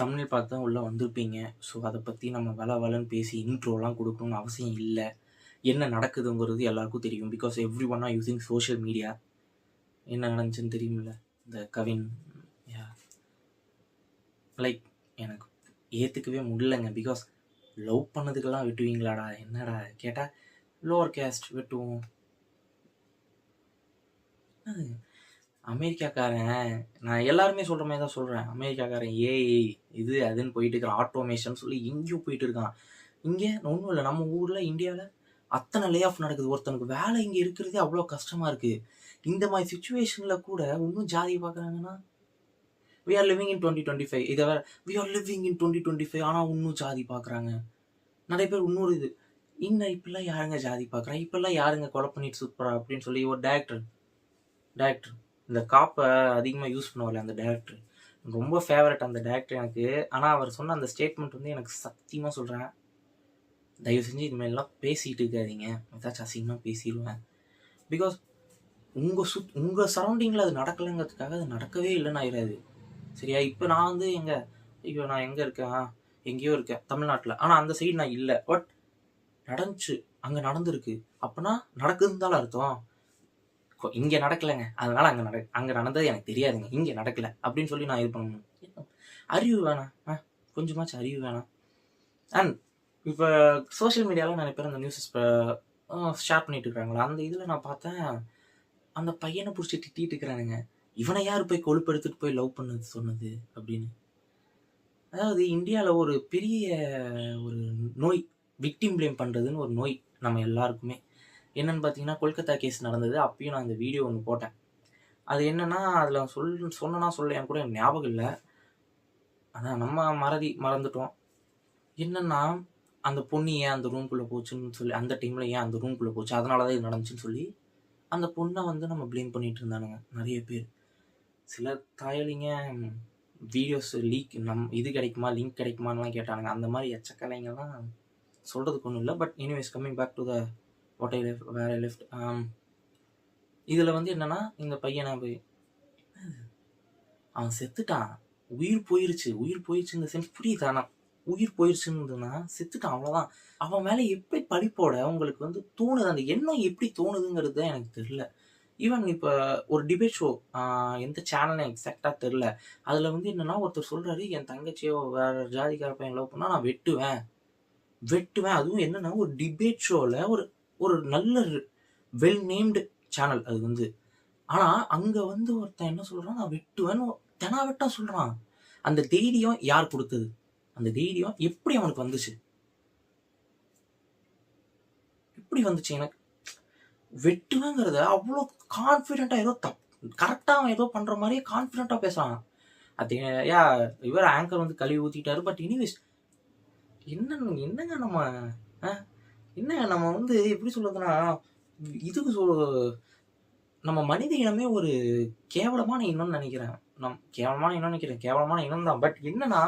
தமிழ் பார்த்து தான் உள்ளே வந்திருப்பீங்க. ஸோ அதை பற்றி நம்ம வள வளன்னு பேசி இன்ட்ரோலாம் கொடுக்கணும்னு அவசியம் இல்லை. என்ன நடக்குதுங்கிறது எல்லாருக்கும் தெரியும். Because everyone are using social media என்ன நடந்துச்சுன்னு தெரியுமில்ல? இந்த கவின் யா லைக் எனக்கு ஏற்றுக்கவே முடியலங்க. பிகாஸ் லவ் பண்ணதுக்கெல்லாம் வெட்டுவீங்களாடா? என்னடா? கேட்டால் லோவர் கேஸ்ட் வெட்டுவோம். அமெரிக்காக்காரன் நான் எல்லாருமே சொல்கிற மாதிரி தான் சொல்கிறேன் அமெரிக்காக்காரன் ஏஐ இது அதுன்னு போயிட்டு இருக்கிறான். ஆட்டோமேஷன் சொல்லி எங்கேயோ போயிட்டு இருக்கான். இங்கே ஒன்றும் இல்லை. நம்ம ஊரில் இந்தியாவில் அத்தனை லே ஆஃப் நடக்குது. ஒருத்தனுக்கு வேலை இங்கே இருக்கிறதே அவ்வளோ கஷ்டமாக இருக்குது இந்த மாதிரி சுச்சுவேஷனில் கூட இன்னும் ஜாதி பார்க்குறாங்கன்னா we are living in twenty twenty five இதை வேறு we are living in twenty twenty five ஆனால் இன்னும் ஜாதி பார்க்குறாங்க. நிறைய பேர் இன்னொரு இது இன்னும் இப்பெல்லாம் யாருங்க ஜாதி பார்க்குறா? இப்பெல்லாம் யாருங்க கொலை பண்ணிட்டு சுற்றுறா அப்படின்னு சொல்லி ஒரு டேரக்டர் டேரக்டர் இந்த காப்பை அதிகமாக யூஸ் பண்ணுவார்ல அந்த டேரக்டர் ரொம்ப ஃபேவரட் அந்த டேரக்டர் எனக்கு. ஆனால் அவர் சொன்ன அந்த ஸ்டேட்மெண்ட் வந்து எனக்கு சத்தியமாக சொல்கிறேன் தயவு செஞ்சு இதுமாதிரிலாம் பேசிகிட்டு இருக்காதீங்க. ஏதாச்சும் அசிங்கமாக பேசிடுவேன் பிகாஸ் உங்கள் சுத் உங்கள் சரௌண்டிங்கில் அது நடக்கலைங்கிறதுக்காக அது நடக்கவே இல்லைன்னு ஆயிடாது சரியா? இப்போ நான் வந்து எங்கே ஐயோ நான் எங்கே இருக்கேன்? எங்கேயோ இருக்கேன் தமிழ்நாட்டில். ஆனால் அந்த சைடு நான் இல்லை. பட் நடந்துச்சு. அங்கே நடந்திருக்கு. அப்போனா நடக்குதுன்னு தான் அர்த்தம். இங்க நடக்கலைங்க. அதனால அங்க நட அங்க நடந்தது எனக்கு தெரியாதுங்க. இங்க நடக்கல. அப்படின்னு சொல்லி நான் இது பண்ணணும் அறிவு வேணாம். ஆ கொஞ்சமாச்சும் அறிவு வேணாம். அண்ட் இப்போ சோஷியல் மீடியாவில் நிறைய பேர் அந்த நியூஸஸ் ஷேர் பண்ணிட்டு இருக்கிறாங்களா? அந்த இதில் நான் பார்த்தேன் அந்த பையனை பிடிச்சி திட்டிட்டு இருக்கிறானுங்க. இவனை யார் போய் கொழுப்பெடுத்துட்டு போய் லவ் பண்ணது சொன்னது அப்படின்னு. அதாவது இந்தியாவில் ஒரு பெரிய ஒரு நோய் விக்டிம் ப்ளேம் பண்ணுறதுன்னு ஒரு நோய் நம்ம எல்லாருக்குமே. என்னன்னு பார்த்தீங்கன்னா கொல்கத்தா கேஸ் நடந்தது. அப்பயும் நான் அந்த வீடியோ ஒன்று போட்டேன். அது என்னன்னா அதில் சொல் சொன்னனா சொல்ல கூட எனக்கு ஞாபகம் இல்லை. அதான் நம்ம மறதி மறந்துட்டோம். என்னன்னா அந்த பொண்ணு ஏன் அந்த ரூம்குள்ளே போச்சுன்னு சொல்லி அந்த டைமில் ஏன் அந்த ரூம்குள்ளே போச்சு? அதனால தான் இது நடந்துச்சுன்னு சொல்லி அந்த பொண்ணை வந்து நம்ம ப்ளேம் பண்ணிட்டு இருந்தானுங்க நிறைய பேர். சில தாயலிங்க வீடியோஸ் லீக் நம் இது கிடைக்குமா லிங்க் கிடைக்குமான்லாம் கேட்டானுங்க. அந்த மாதிரி எச்சக்கலைங்கெல்லாம் சொல்கிறதுக்கு ஒன்றும் இல்லை. But anyways coming back to the what I left where I left இதில் வந்து என்னென்னா இந்த பையனை போய் அவன் செத்துட்டான். உயிர் போயிருச்சு. உயிர் போயிருச்சு இந்த சென்ஸ் புரியுது ஆனால் உயிர் போயிருச்சுன்னா செத்துட்டான் அவ்வளோதான் அவன் மேலே எப்படி படிப்போட உங்களுக்கு வந்து தோணுது? அந்த எண்ணம் எப்படி தோணுதுங்கிறது தான் எனக்கு தெரில ஈவன் இப்போ ஒரு டிபேட் ஷோ எந்த சேனல்னு எக்ஸாக்டாக தெரில அதில் வந்து என்னென்னா ஒருத்தர் சொல்கிறாரு என் தங்கச்சியோ வேற ஜாதிக்கார பையன் லவ் பண்ணால் நான் வெட்டுவேன். வெட்டுவேன். அதுவும் என்னென்னா ஒரு டிபேட் ஷோவில் ஒரு ஒரு நல்ல வெல் நேம்டு சேனல் அது வந்து. ஆனால் அங்கே வந்து ஒருத்தன் என்ன சொல்கிறான் நான் வெட்டுவேன்னு தெனா வெட்டா சொல்கிறான் அந்த தைரியம் யார் கொடுத்தது? அந்த தைரியம் எப்படி அவனுக்கு வந்துச்சு? எப்படி வந்துச்சு எனக்கு? வெட்டுவேங்கிறத அவ்வளோ கான்ஃபிடென்ட்டாக ஏதோ தப் கரெக்டாக அவன் ஏதோ பண்ணுற மாதிரியே கான்ஃபிடென்ட்டாக பேசுகிறான் அது யா இவர் ஆங்கர் வந்து கழுவி ஊற்றிட்டாரு பட் எனிவேஸ் என்ன என்னங்க நம்ம என்ன நம்ம வந்து எப்படி சொல்றதுன்னா இதுக்கு சொல் நம்ம மனித இனமே ஒரு கேவலமான இனம்னு நினைக்கிறேன். நம் கேவலமான இனம் நினைக்கிறேன். கேவலமான இனம் தான். பட் என்னன்னா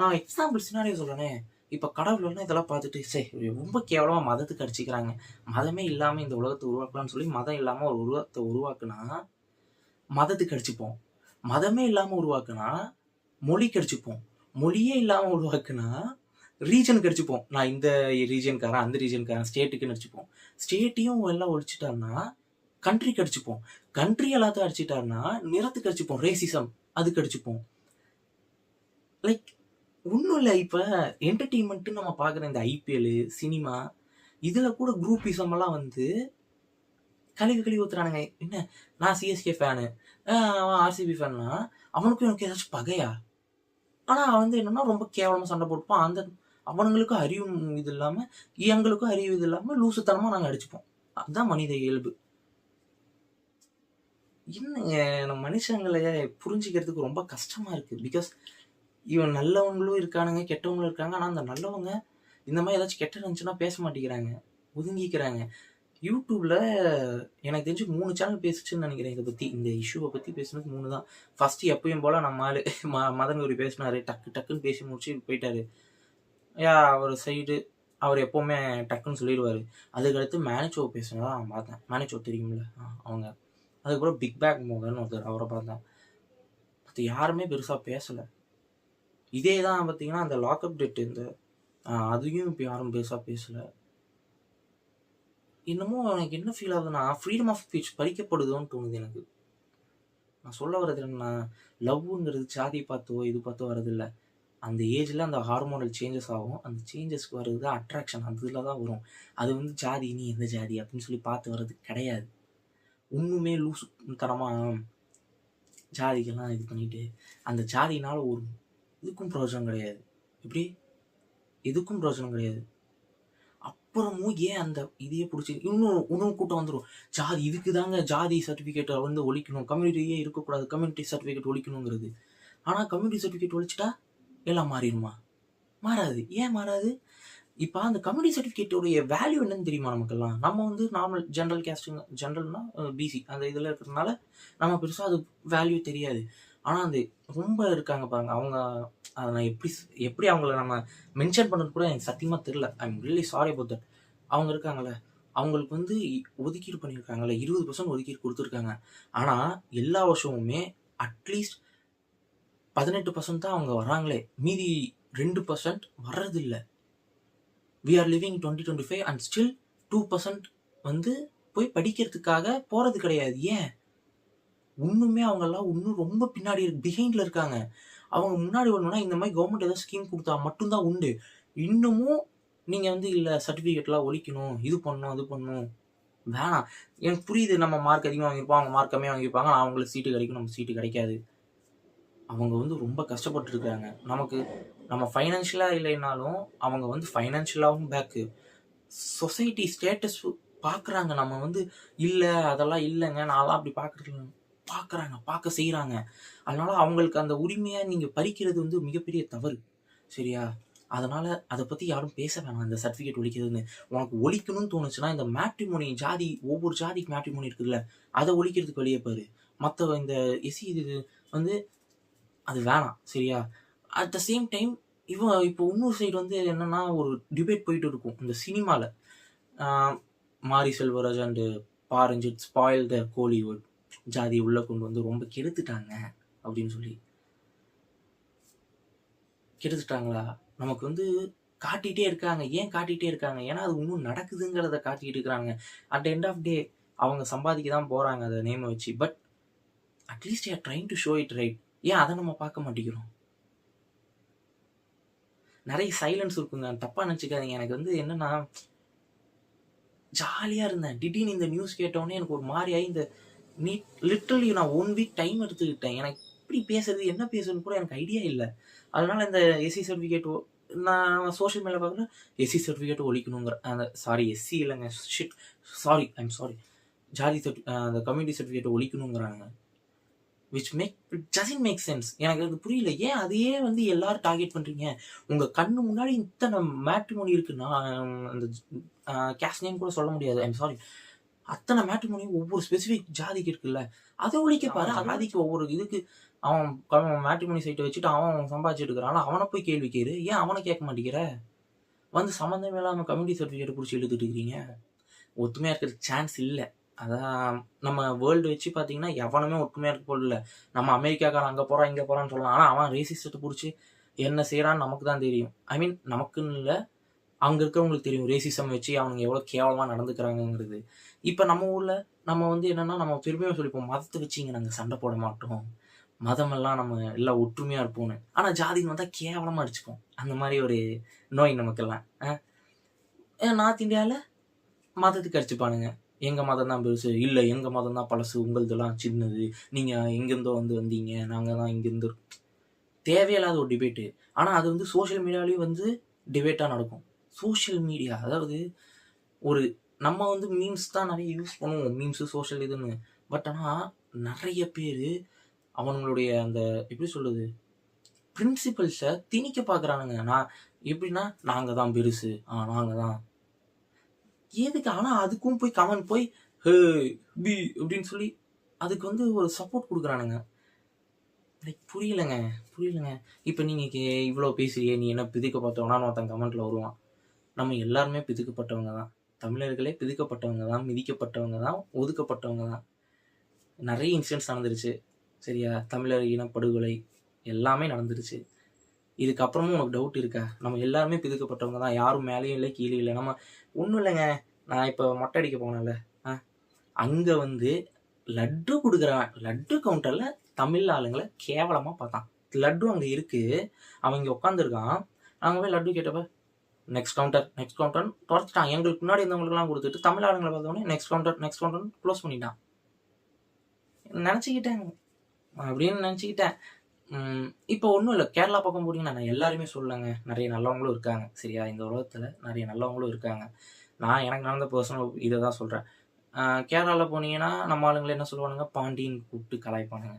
நான் எக்ஸாம்பிள் சினாரியோ சொல்றேனே. இப்போ கடவுள்னா இதெல்லாம் பார்த்துட்டு சரி ரொம்ப கேவலமாக மதத்துக்கு அடிச்சுக்கிறாங்க. மதமே இல்லாமல் இந்த உலகத்தை உருவாக்கலாம்னு சொல்லி மதம் இல்லாமல் ஒரு உருவத்தை உருவாக்குனா மதத்துக்கு அடிச்சுப்போம். மதமே இல்லாமல் உருவாக்குனா மொழிக்கு அடிச்சுப்போம். மொழியே இல்லாமல் உருவாக்குனா ரீஜனுக்கு அடிச்சுப்போம். நான் இந்த ரீஜனுக்காரன் அந்த ரீஜனுக்காரன் ஸ்டேட்டுக்குன்னு அடிச்சுப்போம். ஸ்டேட்டையும் எல்லாம் ஒழிச்சிட்டாருன்னா கண்ட்ரிக்கு அடிச்சுப்போம். கண்ட்ரி எல்லாத்தையும் அடிச்சிட்டாருன்னா நிறத்துக்கு அடிச்சுப்போம். ரேசிசம் அதுக்கு அடிச்சுப்போம். லைக் ஒன்றும் இல்லை. இப்போ என்டர்டெயின்மெண்ட்டு நம்ம பார்க்குற இந்த ஐபிஎல் சினிமா இதில் கூட குரூப்பிசம் எல்லாம் வந்து கழுவி கழுவி ஊத்துறானுங்க. என்ன? நான் சிஎஸ்கே ஃபேனு அவன் ஆர்சிபி ஃபேன்னா அவனுக்கும் எனக்கு ஏதாச்சும் பகையா? ஆனால் அவன் வந்து என்னன்னா ரொம்ப கேவலமாக சண்டை போட்டுப்பான். அந்த அவனுங்களுக்கும் அறிவு இது இல்லாமல் எங்களுக்கும் அறிவு இது இல்லாமல் லூசுத்தனமாக நாங்கள் அடிச்சுப்போம் அதுதான் மனித இயல்பு. என்னங்க நம்ம மனுஷங்களை புரிஞ்சுக்கிறதுக்கு ரொம்ப கஷ்டமாக இருக்குது பிகாஸ் இவன் நல்லவங்களும் இருக்கானுங்க கெட்டவங்களும் இருக்காங்க. ஆனால் அந்த நல்லவங்க இந்த மாதிரி ஏதாச்சும் கெட்ட இருந்துச்சுன்னா பேச மாட்டேங்கிறாங்க ஒதுங்கிக்கிறாங்க. யூடியூப்ல எனக்கு தெரிஞ்சு மூணு சேனல் பேசுச்சுன்னு நினைக்கிறேன் இதை பற்றி இந்த இஷ்யூவை பற்றி பேசுனது மூணு தான். ஃபஸ்ட்டு எப்பயும் போல் நம்ம ஆள் ம மதன் கௌரி பேசினாரு. டக்கு டக்குன்னு பேசி முடிச்சு போயிட்டாரு. அவர் சைடு அவர் எப்போவுமே டக்குன்னு சொல்லிடுவார். அதுக்கடுத்து மேனேஜோ பேசுனதா நான் பார்த்தேன். மேனேஜோ தெரியும்ல? அவங்க. அதுக்கப்புறம் பிக் பேக் மோகன் ஒருத்தர் அவரை பார்த்தேன். அது யாருமே பெருசாக பேசலை. இதே தான் பார்த்தீங்கன்னா அந்த லாக்அப் டேட் இந்த அதையும் இப்போ யாரும் பெருசாக பேசலை. இன்னமும் எனக்கு என்ன ஃபீல் ஆகுதுன்னா ஃப்ரீடம் ஆஃப் ஸ்பீச் பறிக்கப்படுதோன்னு தோணுது எனக்கு. நான் சொல்ல வர்றது என்னன்னா லவ்ங்கிறது ஜாதி பார்த்தோ இது பார்த்தோ வரதில்ல அந்த ஏஜில் அந்த ஹார்மோனல் சேஞ்சஸ் ஆகும். அந்த சேஞ்சஸ்க்கு வர்றது அட்ராக்ஷன் அதில் தான் வரும். அது வந்து ஜாதி நீ எந்த ஜாதி அப்படின்னு சொல்லி பார்த்து வர்றது கிடையாது. ஒன்றுமே லூஸ் தரமாக ஜாதிக்கெல்லாம் இது பண்ணிட்டு அந்த ஜாதினால் ஒரு இதுக்கும் பிரயோஜனம் கிடையாது. எப்படி? எதுக்கும் பிரயோஜனம் கிடையாது. அப்புறமும் ஏன் அந்த இதையே பிடிச்சி இன்னும் உணவு கூட்டம் வந்துடும் ஜாதி இதுக்கு தாங்க ஜாதி சர்டிஃபிகேட்டை வந்து ஒழிக்கணும். கம்யூனிட்டியே இருக்கக்கூடாது. கம்யூனிட்டி சர்டிஃபிகேட் ஒழிக்கணுங்கிறது. ஆனால் கம்யூனிட்டி சர்டிஃபிகேட் ஒழிச்சிட்டா எல்லாம் மாறிடுமா? மாறாது. ஏன் மாறாது? இப்போ அந்த கம்யூனிட்டி சர்டிஃபிகேட்டோடைய வேல்யூ என்னன்னு தெரியுமா நமக்கெல்லாம்? நம்ம வந்து நார்மல் ஜென்ரல் கேஸ்டிங் ஜென்ரல்னா பிசி அந்த இதில் இருக்கிறதுனால நம்ம பெருசாக அது வேல்யூ தெரியாது. ஆனால் அந்த ரொம்ப இருக்காங்க பாருங்க. அவங்க அதை நான் எப்படி எப்படி அவங்கள நம்ம மென்ஷன் பண்ணது கூட எனக்கு சத்தியமாக தெரில I am really sorry about அவங்க இருக்காங்கல்ல. அவங்களுக்கு வந்து இ- ஒதுக்கீடு பண்ணியிருக்காங்கல்ல. இருபது பர்சன்ட் ஒதுக்கீடு கொடுத்துருக்காங்க. ஆனால் எல்லா வருஷமுமே அட்லீஸ்ட் பதினெட்டு பர்சன்ட் தான் அவங்க வராங்களே மீதி ரெண்டு பர்சன்ட் வர்றதில்ல. We are living twenty twenty five and still two percent வந்து போய் படிக்கிறதுக்காக போகிறது கிடையாது. ஏன்? இன்னுமே அவங்கெல்லாம் இன்னும் ரொம்ப பின்னாடி பிஹைண்டில் இருக்காங்க. அவங்க முன்னாடி வரணும்னா இந்த மாதிரி கவர்மெண்ட் ஏதாவது ஸ்கீம் கொடுத்தா மட்டும்தான் உண்டு. இன்னமும் நீங்கள் வந்து இல்லை சர்டிஃபிகேட்லாம் ஒழிக்கணும் இது பண்ணணும் அது பண்ணணும். வேணாம். எனக்கு புரியுது நம்ம மார்க் அதிகமாக வாங்கியிருப்போம் அவங்க மார்க் கம்மியாக வாங்கியிருப்பாங்க ஆனால் அவங்களுக்கு சீட்டு கிடைக்கும் நம்ம சீட்டு கிடைக்காது. அவங்க வந்து ரொம்ப கஷ்டப்பட்டுருக்காங்க நமக்கு நம்ம ஃபைனான்ஷியலாக இல்லைனாலும் அவங்க வந்து ஃபைனான்ஷியலாகவும் பேக்கு சொசைட்டி ஸ்டேட்டஸ் பார்க்குறாங்க நம்ம வந்து இல்லை அதெல்லாம் இல்லைங்க. நான்லாம் அப்படி பார்க்குறது பார்க்குறாங்க பார்க்க செய்கிறாங்க அதனால அவங்களுக்கு அந்த உரிமையை நீங்கள் பறிக்கிறது வந்து மிகப்பெரிய தவறு. சரியா? அதனால் அதை பற்றி யாரும் பேச வேணாம். இந்த சர்டிஃபிகேட் ஒழிக்கிறதுன்னு. உனக்கு ஒழிக்கணும்னு தோணுச்சுன்னா இந்த மேட்ரிமோனி ஜாதி ஒவ்வொரு ஜாதிக்கு மேட்ரிமோனி இருக்குதுல்ல அதை ஒழிக்கிறதுக்கு வெளியே பாரு. மற்ற இந்த எஸ்சி இது வந்து அது வேணாம் சரியா? அட் த சேம் டைம் இவன் இப்போ இன்னொரு சைடு வந்து என்னன்னா ஒரு டிபேட் போயிட்டு இருக்கும் இந்த சினிமாவில் Mari Selvaraj and Pa Ranjith spoil the Kollywood ஜாதி உள்ளே கொண்டு வந்து ரொம்ப கெடுத்துட்டாங்க அப்படின்னு சொல்லி. கெடுத்துட்டாங்களா? நமக்கு வந்து காட்டிகிட்டே இருக்காங்க. ஏன் காட்டிகிட்டே இருக்காங்க? ஏன்னா அது இன்னும் நடக்குதுங்கிறத காட்டிக்கிட்டு இருக்கிறாங்க அட் எண்ட் ஆஃப் டே அவங்க சம்பாதிக்க தான் போகிறாங்க அதை நேமை வச்சு. But at least a trying to show it right ஏன் அதை நம்ம பார்க்க மாட்டேங்கிறோம்? நிறைய சைலன்ஸ் இருக்குங்க. தப்பாக நினச்சிக்காதீங்க. எனக்கு வந்து என்னன்னா ஜாலியாக இருந்தேன். திடீர்னு இந்த நியூஸ் கேட்டோடனே எனக்கு ஒரு மாதிரியாகி இந்த நீட் லிட்டரலி நான் ஒன் வீக் டைம் எடுத்துக்கிட்டேன். எனக்கு எப்படி பேசுறது என்ன பேசுறதுன்னு கூட எனக்கு ஐடியா இல்லை. அதனால இந்த எஸ்சி சர்டிஃபிகேட் நான் சோஷியல் மீடியா பார்க்குறேன் எஸ்சி சர்டிஃபிகேட் ஒழிக்கணுங்கிற அந்த சாரி எஸ்சி இல்லைங்க. ஷிட் சாரி ஐம் சாரி ஜாதி சர்டி அந்த community certificate ஒழிக்கணுங்கிறாங்க. Which make doesn't make sense எனக்கு அது புரியல. ஏன் அதையே வந்து எல்லாரும் டார்கெட் பண்ணுறீங்க உங்கள் கண்ணு முன்னாடி இத்தனை மேட்ரிமோனி இருக்கு. நான் அந்த கேஷ் நேம் கூட சொல்ல முடியாது. ஐம் சாரி அத்தனை மேட்ரிமோனி ஒவ்வொரு ஸ்பெசிஃபிக் ஜாதிக்கு இருக்குல்ல. அதை ஒழிக்க பாரு. ஜாதிக்கு ஒவ்வொரு இதுக்கு அவன் மேட்ரிமோனி சைட்டை வச்சுட்டு அவன் சம்பாதிச்சுட்டு இருக்கிறான். அவனை போய் கேள்வி கேளு. ஏன் அவனை கேட்க மாட்டேங்கிற? வந்து சம்மந்தமே இல்லாமல் கம்யூனிட்டி சர்டிஃபிகேட் பிடிச்சி இழுத்துட்டு இருக்கிறீங்க. ஒத்துமையாக இருக்கிறதுக்கு சான்ஸ் இல்லை. அதான் நம்ம வேர்ல்டு வச்சு பார்த்தீங்கன்னா எவனுமே ஒற்றுமையாக இருக்க போல இல்லை. நம்ம அமெரிக்காக்காரன் அங்கே போகிறான் இங்கே போகிறான்னு சொல்லலாம். ஆனால் அவன் ரேசிஸ்ட்டை பிடிச்சி என்ன செய்கிறான்னு நமக்கு தான் தெரியும். ஐ மீன் நமக்குன்னு இல்லை அங்கே இருக்கிறவங்களுக்கு தெரியும். ரேசிசம் வச்சு அவனுங்க எவ்வளோ கேவலமாக நடந்துக்கிறாங்கங்கிறது. இப்போ நம்ம ஊரில் நம்ம வந்து என்னென்னா நம்ம பெருமையாக சொல்லிப்போம். மதத்தை வச்சு இங்கே நாங்கள் சண்டை போட மாட்டோம். மதமெல்லாம் நம்ம எல்லாம் ஒற்றுமையாக இருப்போம்னு. ஆனால் ஜாதின்னு வந்தால் கேவலமாக அடிச்சுப்போம் அந்த மாதிரி ஒரு நோய் நமக்கெல்லாம். நார்த் இந்தியாவில் மதத்துக்கு அடிச்சுப்பானுங்க. எங்கள் மதம் தான் பெருசு? இல்லை எங்கள் மதம் தான் பழசு? உங்களதெல்லாம் சின்னது. நீங்கள் எங்கேருந்தோ வந்து வந்தீங்க. நாங்கள் தான் இங்கேருந்து தேவையில்லாத ஒரு டிபேட்டு ஆனால் அது வந்து சோஷியல் மீடியாலேயும் வந்து டிபேட்டாக நடக்கும். சோஷியல் மீடியா அதாவது ஒரு நம்ம வந்து மீம்ஸ் தான் நிறைய யூஸ் பண்ணுவோம். மீம்ஸு சோஷியல் இதுன்னு. பட் ஆனால் நிறைய பேர் அவங்களுடைய அந்த எப்படி சொல்லுது பிரின்சிபல்ஸை திணிக்க பார்க்குறானுங்க நான் எப்படின்னா நாங்கள் தான் பெருசு. ஆ நாங்கள் தான் எதுக்கு? ஆனால் அதுக்கும் போய் கமெண்ட் போய் ஹே பி அப்படின்னு சொல்லி அதுக்கு வந்து ஒரு சப்போர்ட் கொடுக்குறானுங்க. லைக் புரியலைங்க புரியலைங்க. இப்போ நீங்கள் கே இவ்வளோ பேசுறியே நீ என்ன பிதிக்கப்பட்டவனான்னு ஒருத்தன் கமெண்ட்டில் வருவான். நம்ம எல்லாருமே பிதுக்கப்பட்டவங்க தான். தமிழர்களே பிதுக்கப்பட்டவங்க தான் மிதிக்கப்பட்டவங்க தான் ஒதுக்கப்பட்டவங்க தான். நிறைய இன்சிடென்ட்ஸ் நடந்துருச்சு. சரியா? தமிழர் இனப்படுகொலை எல்லாமே நடந்துருச்சு. இதுக்கப்புறமும் உனக்கு டவுட் இருக்கா? நம்ம எல்லாருமே பிதுக்கப்பட்டவங்க தான். யாரும் மேலேயும் இல்லை கீழே இல்லை. நம்ம ஒன்றும் இல்லைங்க. நான் இப்போ மொட்டை அடிக்க போனேன்ல. ஆ? அங்கே வந்து லட்டு கொடுக்குறவன் லட்டு கவுண்டரில் தமிழ் ஆளுங்களை கேவலமாக பார்த்தான். லட்டு அங்கே இருக்குது அவன் இங்கே உட்காந்துருக்கான் நாங்கள் போய் லட்டு கேட்டப்ப நெக்ஸ்ட் கவுண்டர் நெக்ஸ்ட் கவுண்டர் தொடச்சிட்டான் எங்களுக்கு முன்னாடி இருந்தவங்களுக்குலாம் கொடுத்துட்டு தமிழ் ஆளுங்களை பார்த்தோன்னே next counter next counter close பண்ணிட்டான். நினச்சிக்கிட்டேன். அப்படின்னு நினச்சிக்கிட்டேன். இப்போ ஒன்றும் இல்லை. கேரளா பக்கம் போட்டிங்கன்னா நான் எல்லாருமே சொல்லலைங்க நிறைய நல்லவங்களும் இருக்காங்க. சரியா? இந்த உலகத்தில் நிறைய நல்லவங்களும் இருக்காங்க. நான் எனக்கு நடந்த பர்சனல் இதை தான் சொல்கிறேன் கேரளாவில் போனீங்கன்னா நம்ம ஆளுங்களை என்ன சொல்லுவானுங்க? பாண்டின்னு கூப்பிட்டு கலாய்ப்பானுங்க.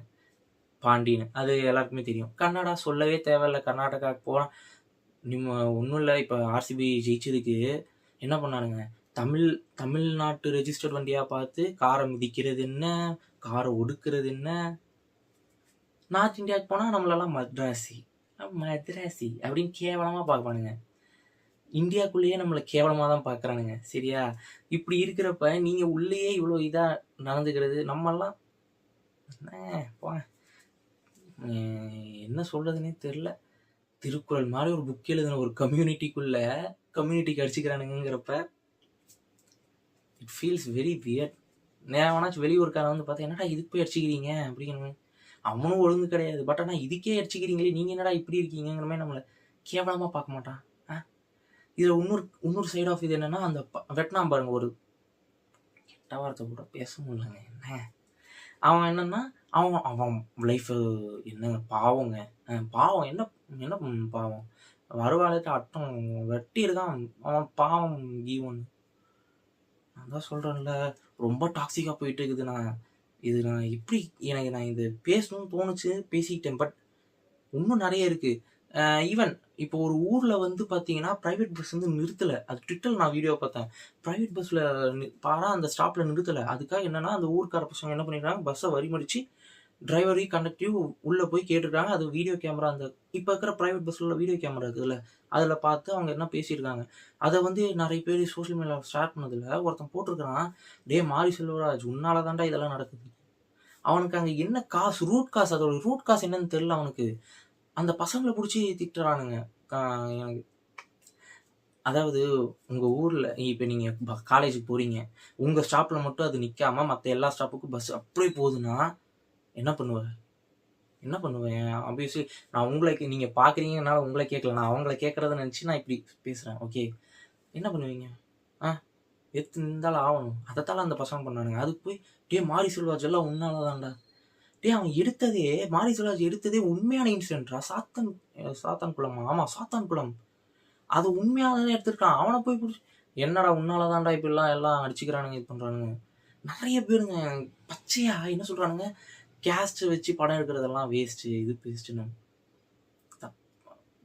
பாண்டின்னு அது எல்லாருக்குமே தெரியும். கன்னடா சொல்லவே தேவையில்ல. கர்நாடகாவுக்கு போனால் நம்ம ஒன்றும் இல்லை. இப்போ ஆர்சிபி ஜெயிச்சதுக்கு என்ன பண்ணானுங்க? தமிழ் தமிழ்நாட்டு ரெஜிஸ்டர்ட் வண்டியாக பார்த்து காரை மிதிக்கிறது என்ன காரை ஒடுக்கிறது என்ன நார்த் இந்தியாவுக்கு போனால் நம்மளெல்லாம் மத்ராசி. மத்ராசி அப்படின்னு கேவலமாக பார்ப்பானுங்க. இந்தியாக்குள்ளேயே நம்மளை கேவலமாக தான் பார்க்குறானுங்க. சரியா? இப்படி இருக்கிறப்ப நீங்கள் உள்ளேயே இவ்வளோ இதாக நடந்துக்கிறது நம்மெல்லாம் என்ன என்ன சொல்கிறதுனே தெரில திருக்குறள் மாதிரி ஒரு புக் எழுதின ஒரு கம்யூனிட்டிக்குள்ள கம்யூனிட்டிக்கு அடிச்சுக்கிறானுங்கிறப்ப இட் ஃபீல்ஸ் வெரி வியர்ட் நேரம் வேணாச்சும் வெளியூருக்காரன் வந்து பார்த்தா என்னடா இதுக்கு போய் அடிச்சுக்கிறீங்க? அப்படிங்கிற அவனும் ஒழுங்கு கிடையாது. பட் ஆனால் இதுக்கே அடிச்சுக்கிறீங்களே நீங்கள் என்னடா இப்படி இருக்கீங்கிற மாதிரி நம்மளை கேவலமாக பார்க்க மாட்டான். ஆ? இதில் இன்னொரு இன்னொரு சைடு ஆஃப் இது என்னென்னா அந்த வெட்னாம் பாருங்க ஒரு கெட்ட வார்த்தை கூட பேச முடியலங்க. என்ன? அவன் என்னென்னா அவன் அவன் லைஃப் என்னங்க பாவங்க. பாவம். என்ன என்ன பாவம்? வருவாளுக்கு அட்டம் வெட்டி இருக்கான் அவன் பாவம் கீவன் நான் தான் சொல்கிறேன்ல ரொம்ப டாக்ஸிக்காக போயிட்டு இருக்குது. நான் இது நான் எப்படி எனக்கு நான் இது பேசணும்னு தோணுச்சு பேசிக்கிட்டேன். பட் இன்னும் நிறைய இருக்குது ஈவன் இப்போ ஒரு ஊரில் வந்து பார்த்தீங்கன்னா ப்ரைவேட் பஸ் வந்து நிறுத்தலை. அது ட்விட்டரில் நான் வீடியோ பார்த்தேன். ப்ரைவேட் பஸ்ஸில் பாரா அந்த ஸ்டாப்பில் நிறுத்தலை. அதுக்காக என்னென்னா அந்த ஊருக்கார பசங்க என்ன பண்ணிடுறாங்க பஸ்ஸை வரிமடித்து டிரைவரையும் கண்டக்டிவ் உள்ளே போய் கேட்டுருக்காங்க. அது வீடியோ கேமரா அந்த இப்போ இருக்கிற ப்ரைவேட் பஸ்ஸில் வீடியோ கேமரா இருக்குதுல்ல அதில் பார்த்து அவங்க என்ன பேசியிருக்காங்க. அதை வந்து நிறைய பேர் சோஷியல் மீடியாவில் ஸ்டார்ட் பண்ணதில் ஒருத்தன் போட்டிருக்கிறான் டே மாரி செல்வராஜ் உன்னால தாண்டா இதெல்லாம் நடக்குது. அவனுக்கு அங்கே என்ன காசு? ரூட் காசு அதோட ரூட் காசு என்னன்னு தெரில அவனுக்கு. அந்த பசங்களை பிடிச்சி திட்டுறானுங்க. எனக்கு. அதாவது உங்கள் ஊரில் இப்போ நீங்கள் காலேஜுக்கு போகிறீங்க உங்கள் ஸ்டாப்பில் மட்டும் அது நிற்காம மற்ற எல்லா ஸ்டாப்புக்கும் பஸ் அப்படியே போகுதுன்னா என்ன பண்ணுவேன் என்ன பண்ணுவேன் ஆப்வியஸ்லி நான் உங்களை நீங்கள் பார்க்குறீங்கனால உங்களை கேட்கல நான் அவங்கள கேட்குறத நினச்சி நான் இப்படி பேசுகிறேன் ஓகே என்ன பண்ணுவீங்க? எத்து இருந்தாலும் ஆகணும் அதைத்தால அந்த பசங்க பண்ணானுங்க. அதுக்கு போய் டே மாரி செல்வாஜ் எல்லாம் உன்னால தான்டா டே அவன் எடுத்ததே மாரி செல்வாஜ் எடுத்ததே உண்மையான இன்சிடென்ட்ரா? சாத்தன் சாத்தான் குளம் ஆமாம் சாத்தான் குளம் அது உண்மையாக எடுத்துருக்கான். எடுத்திருக்கான் அவனை போய் பிடிச்சி என்னடா உன்னால தான்டா இப்படிலாம் எல்லாம் அடிச்சுக்கிறானுங்க இது பண்ணுறானுங்க நிறைய பேருங்க பச்சையா என்ன சொல்கிறானுங்க கேஸ்ட் வச்சு படம் எடுக்கிறதெல்லாம் வேஸ்ட்டு இது வேஸ்ட்டுன்னு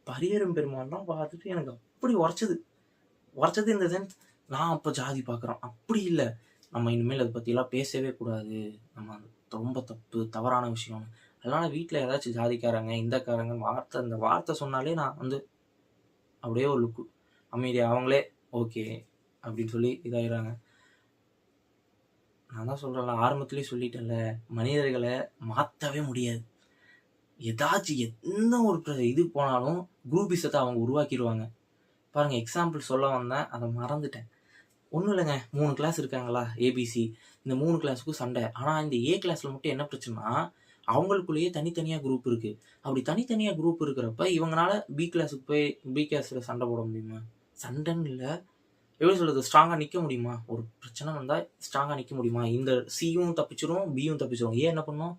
பரியரும் பெருமாள்லாம் பார்த்துட்டு எனக்கு அப்படி உரைச்சது. உரைச்சது இந்த சென்ஸ் நான் அப்போ ஜாதி பார்க்குறோம் அப்படி இல்லை. நம்ம இனிமேல் அதை பற்றிலாம் பேசவே கூடாது. நம்ம ரொம்ப தப்பு தவறான விஷயம். அதனால் வீட்டில் ஏதாச்சும் ஜாதிக்காரங்க இந்தக்காரங்க வார்த்தை அந்த வார்த்தை சொன்னாலே நான் வந்து அப்படியே ஒரு லுக்கு அமைதி அவங்களே ஓகே அப்படின்னு சொல்லி இதாகிறாங்க நான் தான் சொல்கிறேன்ல ஆரம்பத்துலேயே சொல்லிட்டேன்ல மனிதர்களை மாற்றவே முடியாது. ஏதாச்சும் எந்த ஒரு இது போனாலும் குரூபிசத்தை அவங்க உருவாக்கிடுவாங்க. பாருங்கள் எக்ஸாம்பிள் சொல்ல வந்தேன் அதை மறந்துட்டேன். ஒன்றும் இல்லைங்க. மூணு கிளாஸ் இருக்காங்களா ஏபிசி இந்த மூணு கிளாஸுக்கும் சண்டை. ஆனால் இந்த ஏ கிளாஸில் மட்டும் என்ன பிரச்சனைனா அவங்களுக்குள்ளேயே தனித்தனியாக குரூப் இருக்குது அப்படி தனித்தனியாக குரூப் இருக்கிறப்ப இவங்களால பி கிளாஸுக்கு போய் பி கிளாஸில் சண்டை போட முடியுமா? சண்டைன்னு இல்லை. எப்படி சொல்கிறது ஸ்ட்ராங்காக நிற்க முடியுமா? ஒரு பிரச்சனை வந்தால் ஸ்ட்ராங்காக நிற்க முடியுமா? இந்த சியும் தப்பிச்சிரும் பியும் தப்பிச்சிரும். ஏன் என்ன பண்ணும்?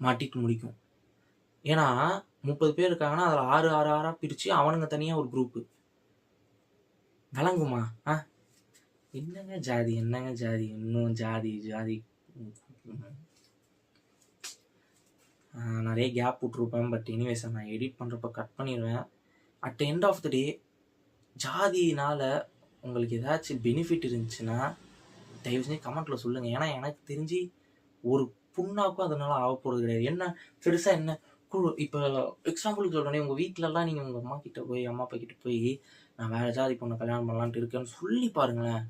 மாட்டிட்டு முடிக்கும். ஏன்னா முப்பது பேர் இருக்காங்கன்னா அதில் ஆறு ஆறு ஆறாக பிரித்து அவனுங்க தனியாக ஒரு குரூப்பு வழங்குமா? ஆ? என்னங்க ஜாதி என்னங்க ஜாதி? இன்னும் ஜாதி ஜாதி. நிறைய கேப் விட்ருப்பேன் பட் எனிவேஸ் நான் எடிட் பண்ணுறப்ப கட் பண்ணிடுவேன் at end of the day ஜாதியினால் உங்களுக்கு ஏதாச்சும் பெனிஃபிட் இருந்துச்சுன்னா தயவு செஞ்சு கமெண்ட்டில் சொல்லுங்கள் ஏன்னா எனக்கு தெரிஞ்சு ஒரு புண்ணாக்கும் அதனால ஆக போகிறது கிடையாது. என்ன பெருசாக என்ன? குழு இப்போ எக்ஸாம்பிளுக்கு சொல்கிறேனே உங்கள் வீட்டிலலாம் நீங்கள் உங்கள் அம்மா கிட்ட போய் அம்மா அப்பா கிட்ட போய் நான் வேறு ஜாதி பொண்ணை கல்யாணம் பண்ணலான்ட்டு இருக்கேன்னு சொல்லி பாருங்களேன்.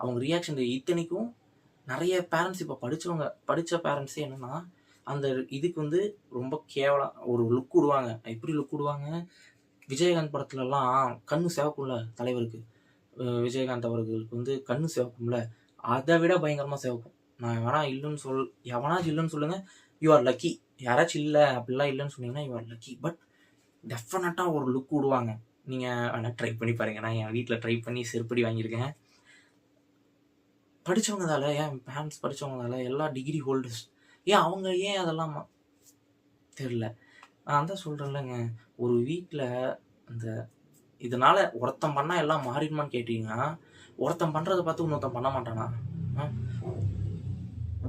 அவங்க ரியாக்ஷன் இத்தனைக்கும் நிறைய பேரண்ட்ஸ் இப்போ படித்தவங்க படித்த பேரண்ட்ஸே என்னென்னா அந்த இதுக்கு வந்து ரொம்ப கேவலம் ஒரு லுக் விடுவாங்க எப்படி லுக் விடுவாங்க விஜயகாந்த் படத்துலலாம் கண்ணு சிவக்கும்ல தலைவருக்கு. விஜயகாந்த் அவர்களுக்கு வந்து கண்ணு சிவக்கும்ல. அதை விட பயங்கரமாக சிவக்கும். நான் எவனா இல்லைன்னு சொல் எவனாச்சும் இல்லைன்னு சொல்லுங்கள் யூ ஆர் லக்கி யாராச்சும் இல்லை அப்படிலாம் இல்லைன்னு சொன்னீங்கன்னா யூ ஆர் லக்கி பட் டெஃபினட்டாக ஒரு லுக் விடுவாங்க நீங்கள் வேணால் ட்ரை பண்ணி பாருங்கள் நான் என் வீட்டில் ட்ரை பண்ணி செருப்படி வாங்கியிருக்கேன். படித்தவங்கதால ஏன் பேரண்ட்ஸ் படித்தவங்கதால எல்லா டிகிரி ஹோல்டர்ஸ் ஏன் அவங்க ஏன் அதெல்லாம் மா- தெரில நான் தான் சொல்கிறேன்லங்க ஒரு வீட்டில் அந்த இதனால் ஒருத்தன் பண்ணால் எல்லாம் மாறிடுமான்னு கேட்டிங்கன்னா ஒருத்தன் பண்ணுறதை பார்த்து இன்னொருத்தன் பண்ண மாட்டானா?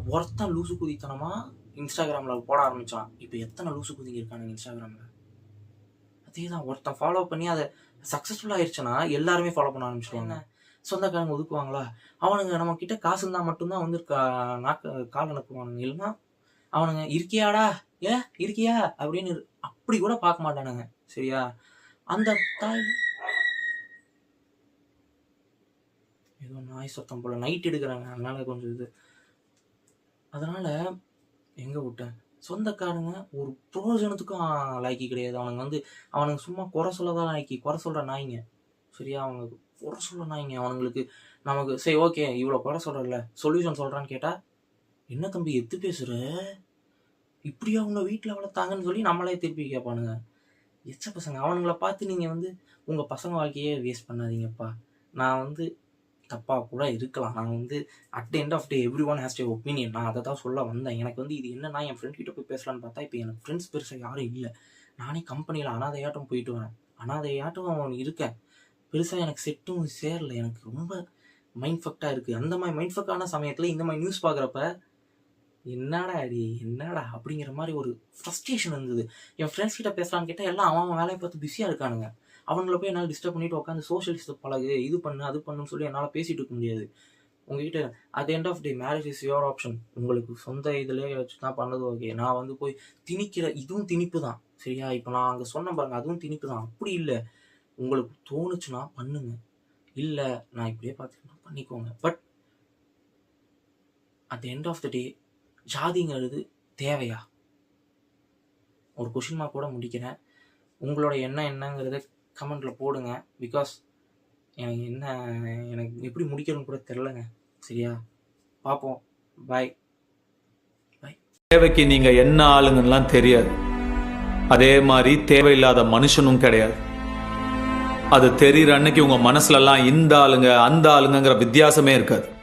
ஒருத்தன் லூசு குதித்தனமா இன்ஸ்டாகிராமில் போட ஆரம்பிச்சான். இப்போ எத்தனை லூசு குதிங்க இருக்கானுங்க இன்ஸ்டாகிராமில் அதே தான் ஒருத்தன் ஃபாலோ பண்ணி அதை சக்ஸஸ்ஃபுல்லாக ஆயிடுச்சுன்னா எல்லாருமே ஃபாலோ பண்ண ஆரம்பிச்சிடுவாங்க சொந்தக்காரங்க ஒதுக்குவாங்களா? அவனுங்க நம்ம கிட்ட காசு இருந்தால் மட்டும்தான் வந்து கா- நாக்க கால் அனுப்புவானுங்க. இல்லைன்னா அவனுங்க இருக்கியாடா? ஏ இருக்கியா? அப்படின்னு அப்படி கூட பார்க்க மாட்டானுங்க. சரியா? அந்த தாய் ஏதோ நாய் சத்தம் போல நைட் எடுக்கிறாங்க. அதனால கொஞ்சம் இது. அதனால எங்க விட்டேன்? சொந்தக்காரங்க ஒரு பிரயோஜனத்துக்கும் லாய்க்கி கிடையாது. அவனுங்க வந்து அவனுங்க சும்மா குறை சொல்லதான் லாய்க்கி. குறை சொல்கிற நாய்ங்க. சரியா? அவனுக்கு குறை சொல்ல நாய்ங்க. அவனுங்களுக்கு நமக்கு சரி ஓகே இவ்வளோ குறை சொல்றல சொல்யூஷன் சொல்கிறான்னு கேட்டால் என்ன தம்பி எத்து பேசுகிற இப்படியா அவங்க வீட்டில் வளர்த்தாங்கன்னு சொல்லி நம்மளே திருப்பி கேட்பானுங்க. எச்ச பசங்க. அவனுங்களை பார்த்து நீங்கள் வந்து உங்கள் பசங்க வாழ்க்கையே வேஸ்ட் பண்ணாதீங்கப்பா. நான் வந்து தப்பாக கூட இருக்கலாம். நான் வந்து at end of day everyone has the opinion நான் அதை தான் சொல்ல வந்தேன். எனக்கு வந்து இது என்னன்னா என் ஃப்ரெண்ட் கிட்ட போய் பேசலான்னு பார்த்தா இப்போ எனக்கு ஃப்ரெண்ட்ஸ் பெருசாக யாரும் இல்லை. நானே கம்பெனியில் அனாதையாட்டம் போயிட்டு வரேன். அனாதையாட்டம் இருக்கேன் பெருசாக எனக்கு செட்டும் சேரல. எனக்கு ரொம்ப மைண்ட் ஃபக்டாக இருக்குது அந்த மாதிரி மைண்ட் ஃபக்கான சமயத்தில் இந்த மாதிரி நியூஸ் பார்க்குறப்ப என்னடா அடி என்னடா? அப்படிங்கிற மாதிரி ஒரு ஃப்ரஸ்ட்ரேஷன் இருந்தது. என் ஃப்ரெண்ட்ஸ் கிட்ட பேசலான்னு கேட்டால் எல்லாம் அவன் அவன் வேலையை பார்த்து பிஸியாக இருக்கானுங்க. அவங்கள போய் என்னால் டிஸ்டர்ப் பண்ணிட்டு உட்காந்து சோஷியலிஸ்ட் பழகு இது பண்ணு அது பண்ணுன்னு சொல்லி என்னால் பேசிட்டு இருக்க முடியாது. உங்ககிட்ட at end of the marriage is your option உங்களுக்கு சொந்த இதிலே வச்சு தான் பண்ணது ஓகே நான் வந்து போய் திணிக்கிற இதுவும் திணிப்பு தான். சரியா? இப்போ நான் அங்கே சொன்ன பாருங்க அதுவும் திணிப்பு தான். அப்படி இல்லை. உங்களுக்கு தோணுச்சுன்னா பண்ணுங்க. இல்லை நான் இப்படியே பார்த்துக்கணும் பண்ணிக்கோங்க. But at the end of the day ஜாதிங்கிறது தேவையா? ஒரு கொஷின் மார்க் கூட முடிக்கிறேன். உங்களோட எண்ணம் என்னங்கிறத கமெண்ட்டில் போடுங்க. பிகாஸ் எனக்கு என்ன எனக்கு எப்படி முடிக்கணும்னு கூட தெரிலங்க. சரியா? பார்ப்போம் பாய் தேவைக்கு நீங்கள் என்ன ஆளுங்கலாம் தெரியாது. அதே மாதிரி தேவையில்லாத மனுஷனும் கிடையாது. அது தெரியுற அன்னைக்கு உங்கள் மனசுலலாம் எல்லாம் இந்த ஆளுங்க அந்த ஆளுங்கங்கிற வித்தியாசமே இருக்காது.